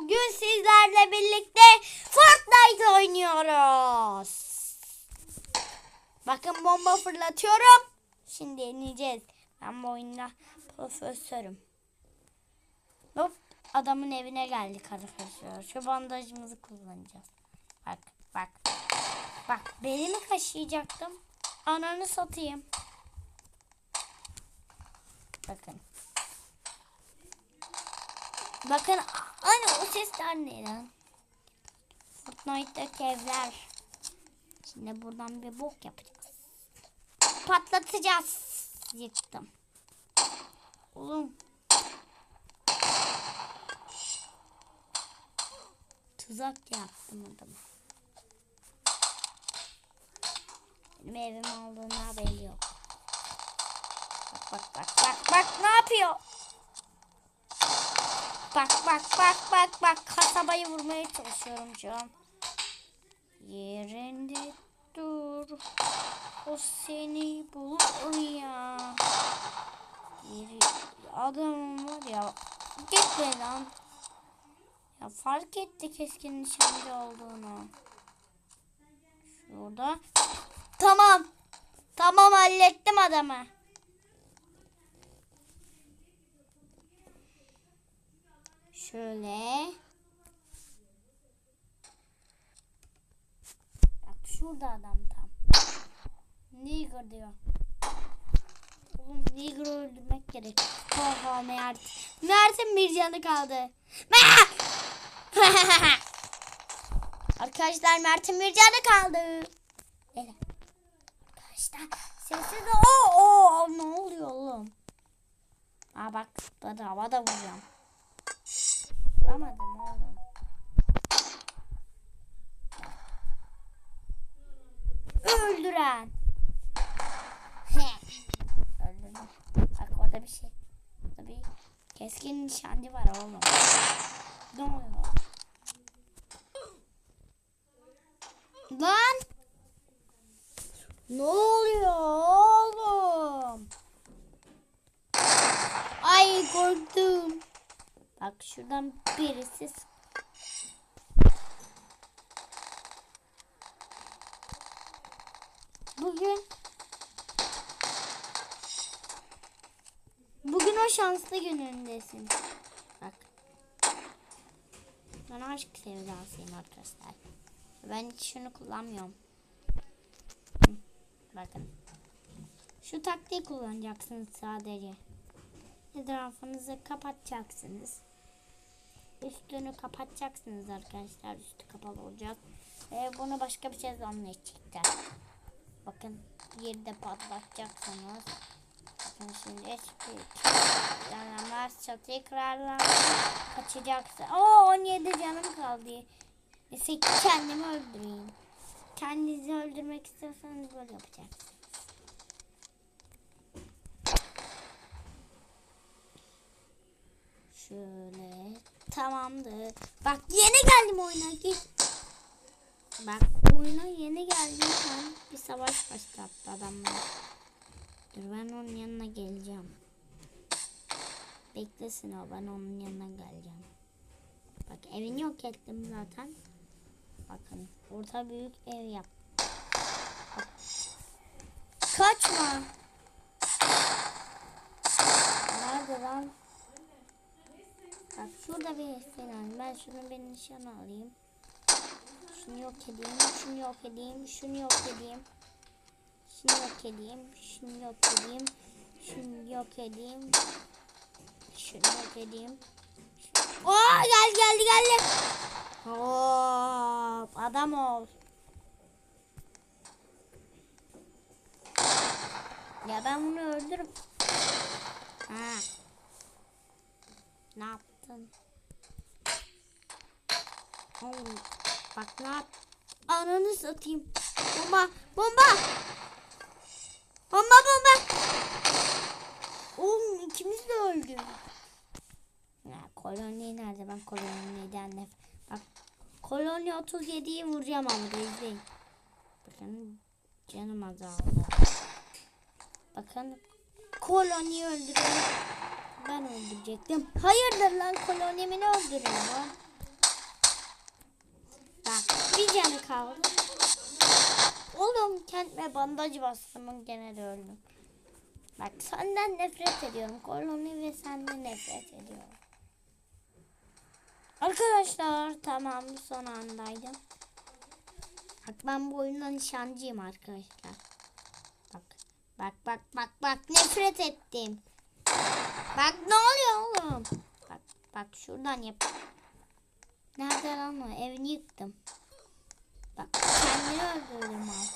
Bugün sizlerle birlikte Fortnite oynuyoruz. Bakın bomba fırlatıyorum. Şimdi deneyeceğiz. Ben bu oyunda profesörüm. Hop adamın evine geldik arkadaşlar. Şu bandajımızı kullanacağız. Bak bak. Bak beni mi kaşıyacaktım? Ananı satayım. Bakın. Bakın anne o sesler ne lan? Fortnite'daki evler. Şimdi buradan bir bok yapacağız. Patlatacağız. Yıktım. Oğlum. Tuzak yaptım adamı. Benim evim olduğuna haberi yok. Bak bak bak bak bak ne yapıyor? Bak bak bak bak bak kasabayı vurmaya çalışıyorum an. Yerinde dur. O seni bulur ya. Yeri adamım var ya. Gitme lan. Ya fark etti keskin nişancı olduğunu. Şurada. Tamam. Tamam hallettim adamı. Şöyle. Bak şurada adam tam. Nigger diyor. Oğlum Nigger'ı öldürmek gerek. Oha Mert. Mert'in bir canı kaldı. Arkadaşlar Mert'in bir canı kaldı. Evet. Arkadaşlar sessiz o o ne oluyor oğlum? Aa bak ben havada vuracağım. Vuramadım oğlum. Öldüren. Öldürdüm. Bak orada bir şey. Orada bir keskin nişancı var oğlum. Ne oluyor? Lan! Ne oluyor oğlum? Ay korktum. Bak şuradan birisi Bugün Bugün o şanslı günündesin. Bak. Ben aşk sevdasıyım arkadaşlar. Ben hiç şunu kullanmıyorum. Bakın. Şu taktiği kullanacaksınız sadece. Etrafınızı kapatacaksınız. Üstünü kapatacaksınız arkadaşlar. Üstü kapalı olacak. Ve bunu başka bir şey zannedecekler. Bakın yerde patlatacaksınız. Bakın şimdi hiçbir yanamazsa tekrardan kaçacaksın. Oo 17 canım kaldı. Neyse kendimi öldüreyim. Kendinizi öldürmek istiyorsanız böyle yapacaksınız. Şöyle tamamdır. Bak yeni geldim oyuna. Bak oyuna yeni geldim sen bir savaş başlattı adamlar. Dur ben onun yanına geleceğim. Beklesin o ben onun yanına geleceğim. Bak evini yok ettim zaten. Bakın orta büyük ev yap. Bak. Kaçma. Nerede lan? Bak şurada bir Sinan. Ben şunu bir nişan alayım. Şunu yok edeyim. Şunu yok edeyim. Şunu yok edeyim. Şunu yok edeyim. Şunu yok edeyim. Şunu yok edeyim. Şunu yok edeyim. Aa gel geldi geldi. Hop adam ol. Ya ben bunu öldürürüm. Ha. Ne yaptın? Oğlum bak ne yap? Ananı satayım. Bomba bomba. Bomba bomba. Oğlum ikimiz de öldü. Ya koloni nerede? Ben koloniden nef. Bak koloni 37'yi vuracağım ama da izleyin. Bakın canım azaldı. Bakın koloniyi öldürüyorum. Ben öldürecektim. Hayırdır lan kolonimi ne öldürüyor? kaldı. Oğlum kendime bandaj bastım gene de öldüm. Bak senden nefret ediyorum. Koloni ve senden nefret ediyorum. Arkadaşlar tamam son andaydım. Bak ben bu oyunda nişancıyım arkadaşlar. Bak bak bak bak bak nefret ettim. Bak ne oluyor oğlum? Bak bak şuradan yap. Nerede lan o? Evini yıktım. Bak kendini öldürdüm al.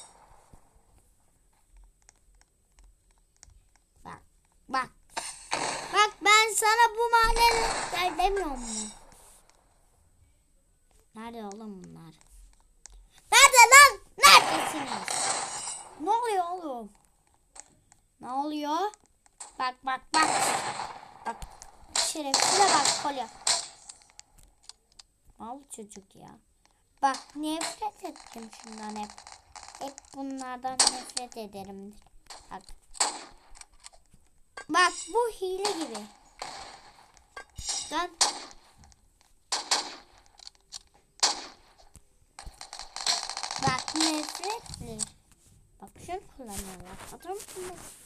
Bak bak. Bak ben sana bu mahallede demiyor mu? Nerede oğlum bunlar? Nerede lan? Neredesiniz? Ne oluyor oğlum? Ne oluyor? Bak bak bak. Bak. Şerefsize bak kolye. Mal çocuk ya. Bak nefret ettim şundan hep. Hep bunlardan nefret ederim. Bak. Bak bu hile gibi. Lan. Bak nefretli. Bak şunu kullanıyorlar. Adam kullan.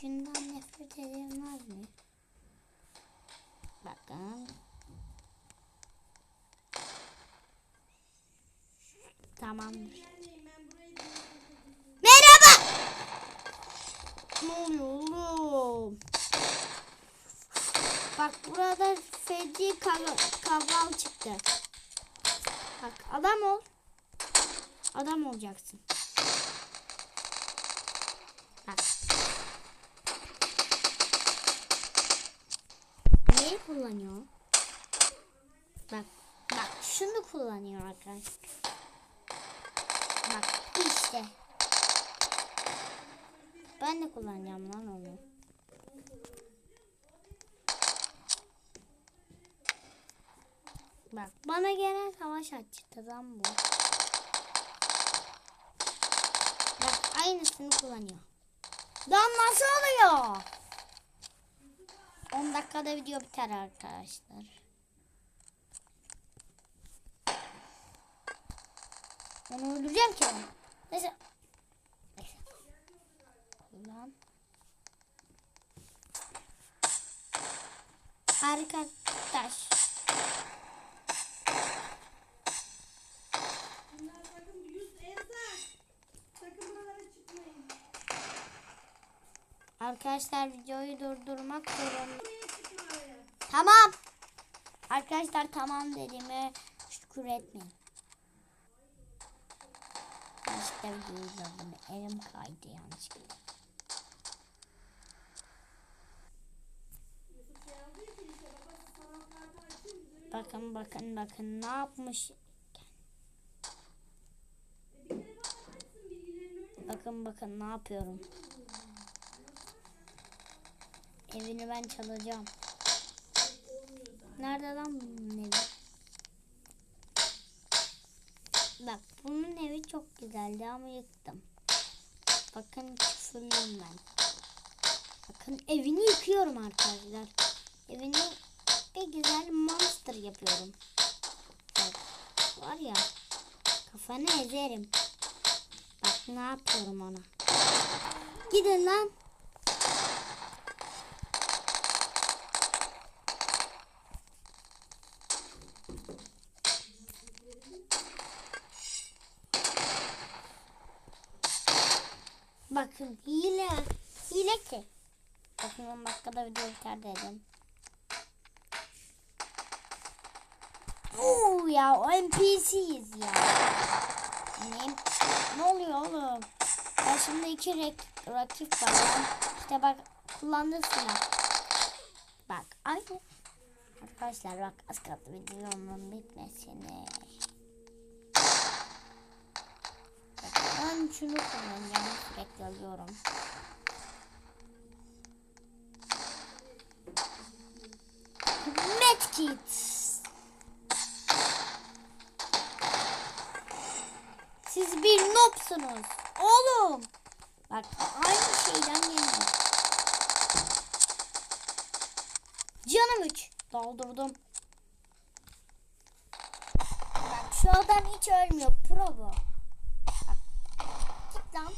Şundan nefret edilmez mi? Bakın. Tamamdır. Merhaba. Ne oluyor oğlum? Bak burada feci kav- kavgal çıktı. Bak adam ol. Adam olacaksın. Bak. Neyi kullanıyor? Bak. Bak şunu kullanıyor arkadaşlar. Bak işte. Ben de kullanacağım lan onu. Bak bana gelen savaş açtı lan bu. Bak aynısını kullanıyor. Lan nasıl oluyor? 10 dakikada video biter arkadaşlar. Onu öldüreceğim ki. Neyse. Neyse. Kullan. Arkadaş. Arkadaşlar videoyu durdurmak zorunda. Tamam. Arkadaşlar tamam dediğime şükür etmeyin. Yanlışlıkla videoyu gördüm. Elim kaydı yanlışlıkla. İşte Bakın bakın bakın ne yapmış. Bakın bakın ne yapıyorum. Evini ben çalacağım. Nerede lan bunun evi? Bak bunun evi çok güzeldi ama yıktım. Bakın küfürlüyüm ben. Bakın evini yıkıyorum arkadaşlar. Evini bir güzel monster yapıyorum. Bak, var ya kafanı ezerim. Bak ne yapıyorum ona. Gidin lan. Bakın hile. Hile ki. Bakın 10 dakikada video biter dedim. Oo ya o NPC'yiz ya. Ne, ne oluyor oğlum? Karşımda iki rak- rakip var. İşte bak kullandığı silah. Bak aynı. Arkadaşlar bak az kaldı videonun bitmesine. Bak, şunu kullanacağım. Sürekli alıyorum. Medkit. Siz bir noobsunuz. Oğlum. Bak aynı şeyden geliyor. Canım 3. Doldurdum. Bak Şu adam hiç ölmüyor. Pro bu. Lan.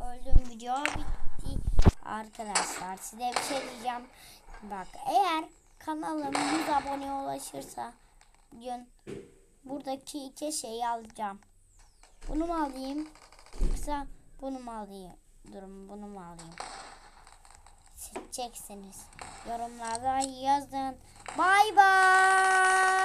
Öldüğüm video bitti. Arkadaşlar size bir şey diyeceğim. Bak eğer kanalım 100 abone ulaşırsa bugün buradaki iki şeyi alacağım. Bunu mu alayım? Yoksa bunu mu alayım? Durun bunu mu alayım? Seçeceksiniz. Yorumlarda yazın. Bay bay.